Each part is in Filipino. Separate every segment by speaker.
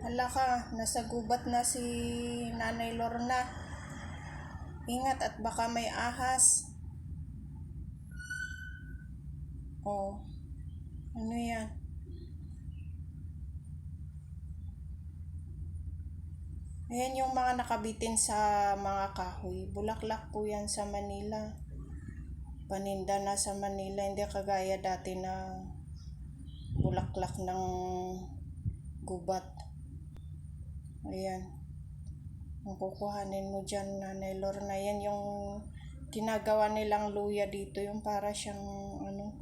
Speaker 1: Hala ka, nasa gubat na si Nanay Lorna. Ingat at baka may ahas. Oh, ano yan? Ayan yung mga nakabitin sa mga kahoy. Bulaklak po yan sa Manila. Paninda na sa Manila. Hindi kagaya dati na bulaklak ng gubat. Ayan. Ang kukuhanin mo dyan, Nanay Lorna. Yan yung ginagawa nilang luya dito. Yung para siyang, ano,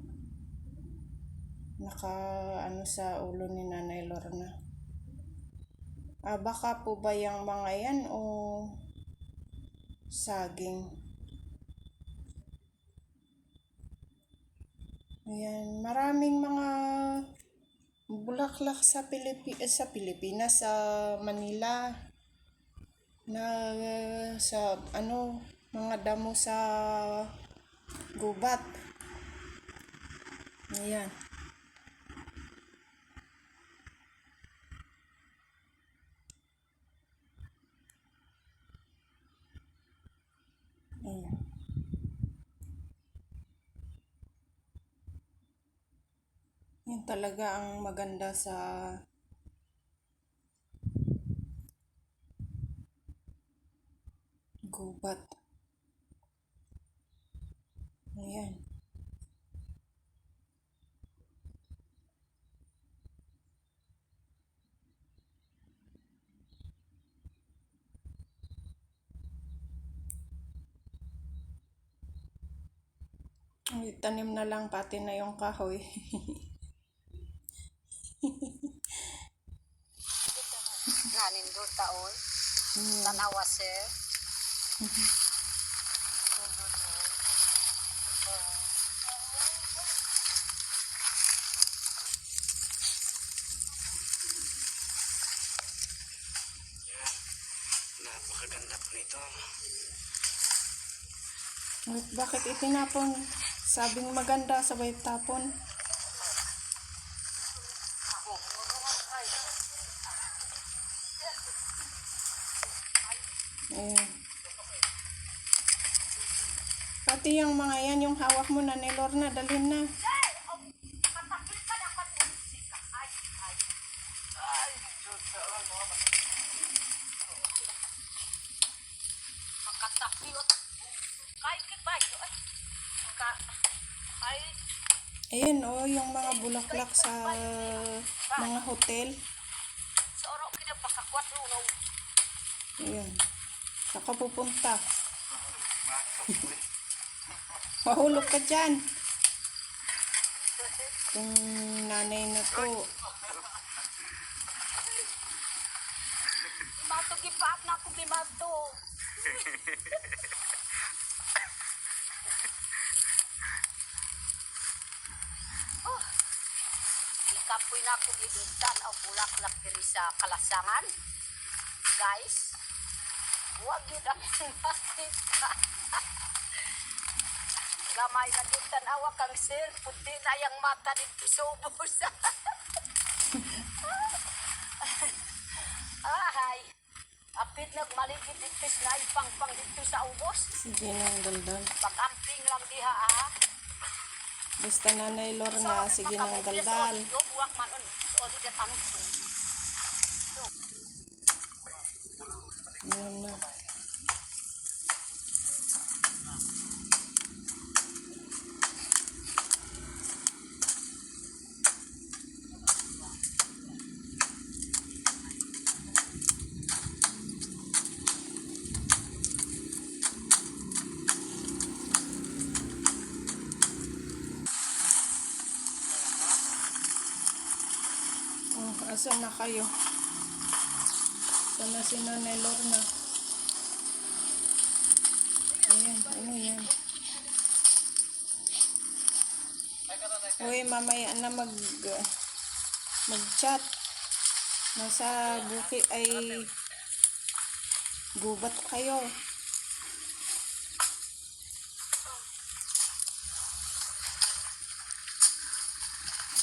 Speaker 1: naka, ano sa ulo ni Nanay Lorna. Ah, baka po ba yung mga yan o saging? Ayan, maraming mga bulaklak sa Pilipi eh, sa Pilipinas, sa Manila na sa ano, mga damo sa gubat. Ayan. Yan talaga ang maganda sa gubat. Ayan. Ay, tanim na lang pati na yung kahoy.
Speaker 2: Do taon.
Speaker 1: Mm.
Speaker 2: Tanawa sir.
Speaker 3: Napakaganda po nito.
Speaker 1: Bakit itinapon? Sabing maganda, sabay tapon. Pati yung mga yan, yung hawak mo na ni Lorna, dalhin na. Ayan oh, yung mga bulaklak sa mga hotel. Ayan. Saka pupunta. Mahulog ka dyan. Kung nanay na to.
Speaker 2: Mato gipaat na ako gimato. Oh. Ikapoy na ako gibitan ang bulaklak diri sa kalasangan. Guys, huwag yun ang makita. Gamay na din tanawa kang sir, puti na yung mata dito sa ubos. Ahay, apit nagmaligid dito na ipangpang dito sa ubos.
Speaker 1: Sige nang daldal.
Speaker 2: Pag-amping lang diha ah.
Speaker 1: Basta nanay Lorna, sige nang daldal.
Speaker 2: Buwak man on. So, di ka tanong so.
Speaker 1: Ayan na. Oh, asan na kayo? Sana si Nanay Lorna. Ayan, ano yan? Uy, mamaya na mag mag-chat. Nasa buki ay gubat kayo.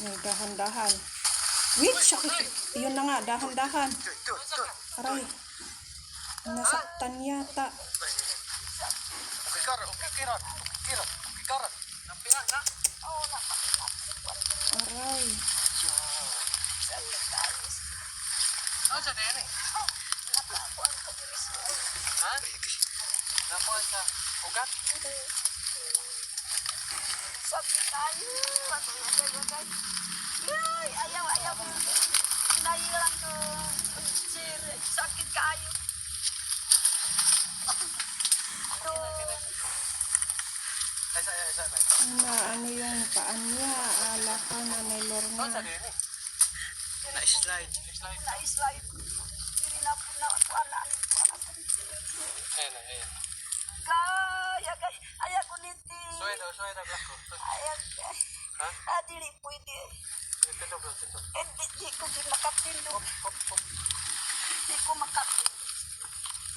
Speaker 1: Ay, dahan-dahan. Wait, sakit. Yun na nga, dahan-dahan. Aray. Nasaktan yata. Aray.
Speaker 3: Ano sa dere? Ha? Nakuha sa ugat?
Speaker 2: Sakit kayo. Ay, ayaw, ayaw. Nailang ko. Sir, sakit kayo.
Speaker 3: Ay, sa, ay, sa, ay.
Speaker 1: Na ano yung paan niya. Ala ka na
Speaker 3: Ano sa
Speaker 1: Lorna.
Speaker 3: dere? Na-slide. Na-slide.
Speaker 2: Na-slide. Hindi na po na ako alam.
Speaker 3: Ayan, ayan.
Speaker 2: Kaya, kaya. Ayaw ko niti.
Speaker 3: Suway daw, suway daw, black ko.
Speaker 2: Ayaw, kaya.
Speaker 3: Ha?
Speaker 2: Ah, dili pwede. Eh, di, di ko di
Speaker 3: hop.
Speaker 2: Di ko makatindo.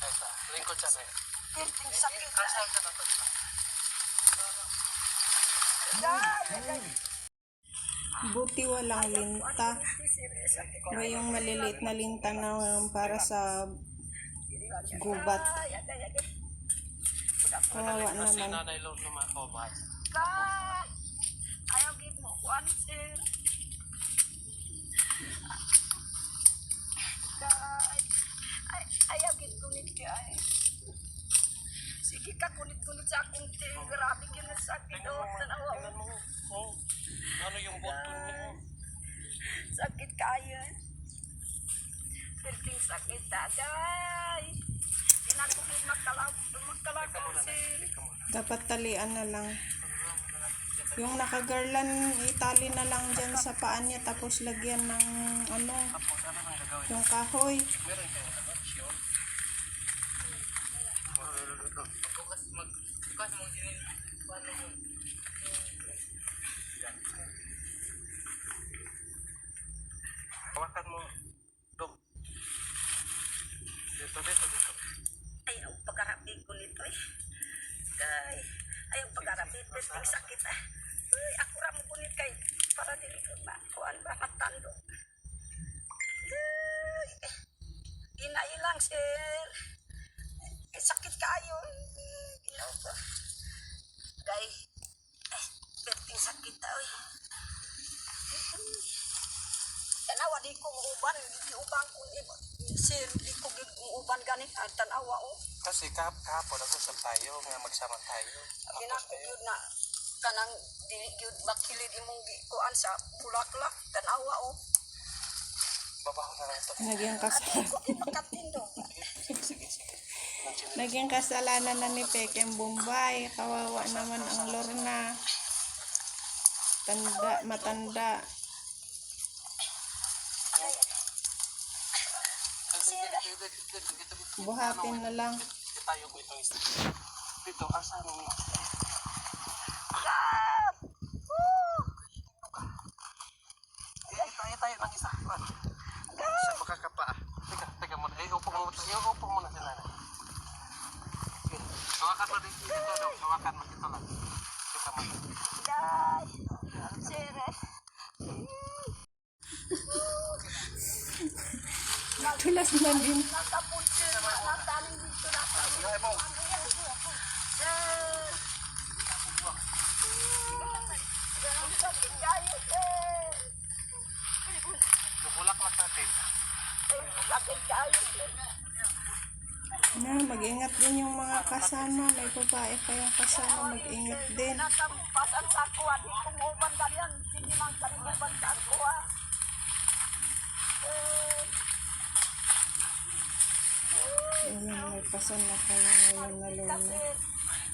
Speaker 3: Ay, sa, lingkod sa dere.
Speaker 2: Pirting sakit.
Speaker 3: Kasal ka na to.
Speaker 1: Buti walang linta. O yung maliliit na linta na para sa gubat.
Speaker 2: Kaya, kaya, kaya.
Speaker 1: Kawawa naman.
Speaker 3: ba?
Speaker 2: Ayaw gid mo kuan sir.
Speaker 1: Dapat talian na lang. Yung nakagarlan, itali na lang dyan sa paan niya tapos lagyan ng ano, yung kahoy.
Speaker 3: Ano? Bukas mag... Bukas mo sinin... Paano yun?
Speaker 2: bisa kita.
Speaker 3: Kasi kap kahapon ako sa tayo nga magsama tayo.
Speaker 2: Abi na kanang dili gyud makilid imong kuan sa bulaklak tanawa oh.
Speaker 3: Babaho na lang ito.
Speaker 1: Naging, kas
Speaker 2: Ko di makatindo.
Speaker 3: Sige, sige, sige. Nang sinin-
Speaker 1: Naging kasalanan na ni Pekem Bombay. Kawawa naman ang Lorna. Tanda, matanda. Buhatin na lang.
Speaker 3: Tayo ko itong isa. Dito, asan mo?
Speaker 2: Ah! Woo!
Speaker 3: Eh, tayo tayo ng isa. Makakapa. Teka, teka muna. Eh, upo mo. Eh, upo muna si nanay. Okay. Hawakan mo dito. Dito. Hawakan mo dito lang. Dito mo.
Speaker 2: Day. Sir.
Speaker 1: Tulas na din.
Speaker 2: Natapon sir. Nataling dito na.
Speaker 3: Ay, mo.
Speaker 2: Sir. Ang sakit kayo sir.
Speaker 3: Lumulaklak natin.
Speaker 1: Na, mag-ingat din yung mga kasama. May babae pa yung kasama. Mag-ingat din.
Speaker 2: Natampasan sa kuha. Di kumuban ganyan. Hindi man kalimuban sa kuha. Eh.
Speaker 1: Ayun, may pasan na kayo ngayon na.
Speaker 2: Kasi,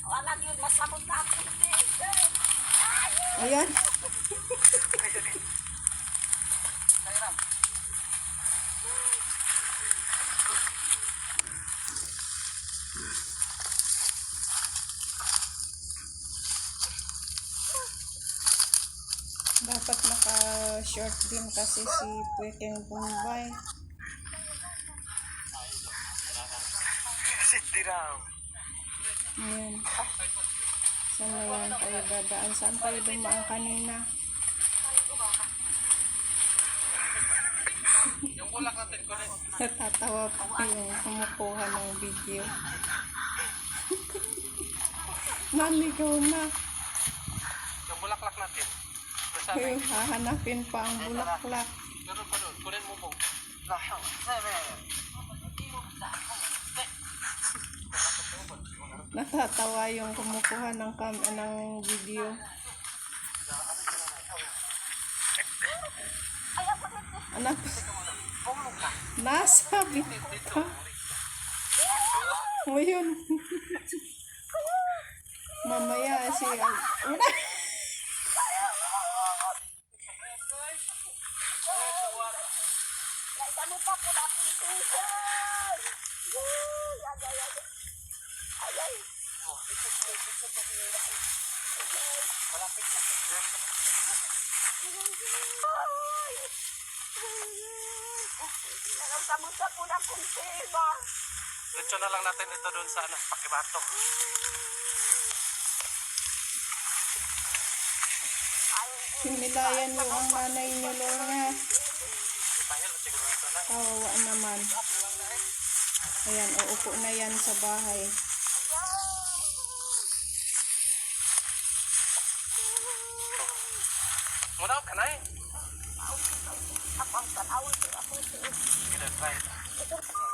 Speaker 2: wala yun, masabot na ako.
Speaker 1: Ayan. Dapat naka-short din kasi si Peking Bombay. Ayan. Saan na yan kayo dadaan? Saan kayo dumaan kanina? Natatawa po yung kumukuha ng video. Naligaw na.
Speaker 3: Yung bulaklak natin.
Speaker 1: Ayun, hahanapin pa ang bulaklak.
Speaker 3: Meron pa doon. Kunin mo po.
Speaker 1: Natatawa yung kumukuha ng kam ng video. Anak, nasabi ka. Yun. Mamaya si... Wala.
Speaker 2: Ano pa po na pintuan? Ay, ay, ay, ay. Ay, ay. Ay! Nakasamuta po na kong tema.
Speaker 3: Diretso na lang natin ito doon sa ano, pakibato.
Speaker 1: Sinilayan mo ang nanay niyo, Lorna.
Speaker 3: Ito.
Speaker 1: Kawawa naman. Ayan, uupo na yan sa bahay.
Speaker 3: Muna ka na eh.
Speaker 2: Ako ang
Speaker 3: try. Sige.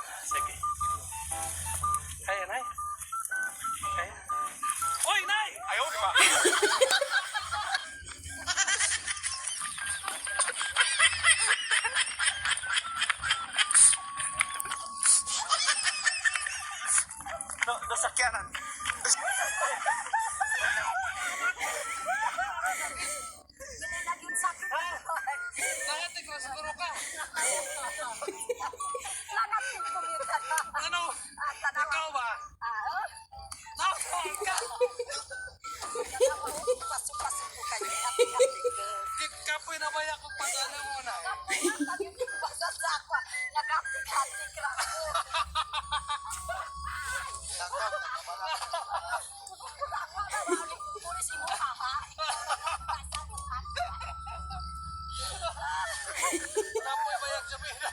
Speaker 3: Kapoy ba yung sabihin na?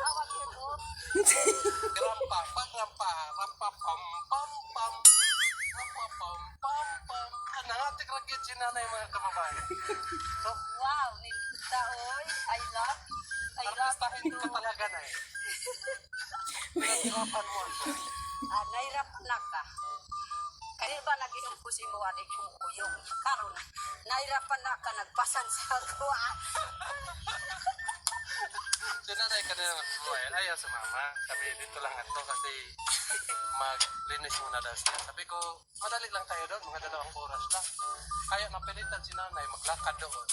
Speaker 2: Awag mo.
Speaker 3: Rampa, pag rampa, rampa, pam, pam, pam. Rampa, pam, pam, pam. Ah, nangatik ragit si nanay mga kababayan. So,
Speaker 2: Wow, nilita oy. I love. I love you.
Speaker 3: ka talaga na eh. Pinaghirapan mo.
Speaker 2: Ah, nahirapan na ka. Kaya ba nag-inom ko si mo adik kong kuyong karon nahirapan na ka nagpasan sa kuwa.
Speaker 3: Si nanay ka na buhay. Ayaw sa mama. Sabi, dito lang ato kasi maglinis muna daw siya. Sabi ko, madali lang tayo doon. Mga dalawang oras lang. Kaya napilitan si nanay maglakad doon.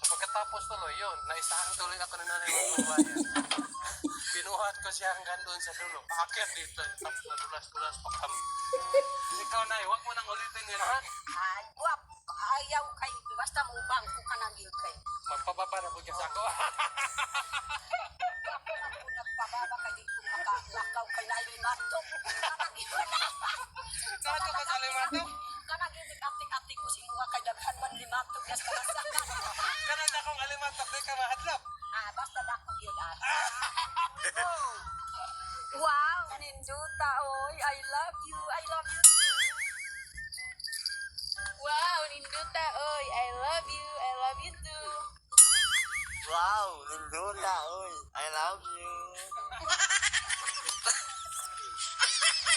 Speaker 3: So pagkatapos tuloy yun, naisahan tuloy ako ni nanay mga kabayan. Binuhat ko siya hanggang doon sa dulo. Paakyat dito. Tapos nadulas-dulas pa kami. Ikaw na, huwag mo nang ulitin yun ha.
Speaker 2: Ay, guwap. Ayaw kay basta mo I love you. I love you too.
Speaker 4: Wow, Ninduta, oy, I love you, I love you too.
Speaker 5: Wow, Lindula, oy. I love you.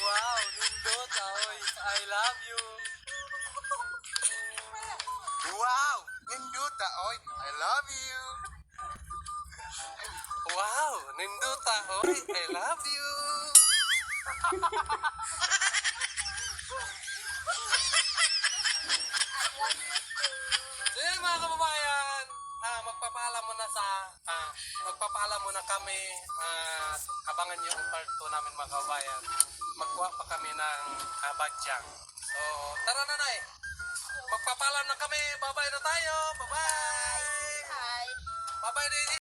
Speaker 5: wow, Lindota, oy. I love you. Wow, Lindota, oy. I love you.
Speaker 3: Wow, Ninduta, oy, I love you. So yun mga kababayan, ah, magpapaalam muna sa, ah, magpapaalam muna kami at abangan niyo ang part 2 namin mga kababayan. Magkuha pa kami ng uh, bagyang. So, tara na na eh. Magpapaalam na kami. Bye-bye na tayo. Bye-bye. Bye-bye.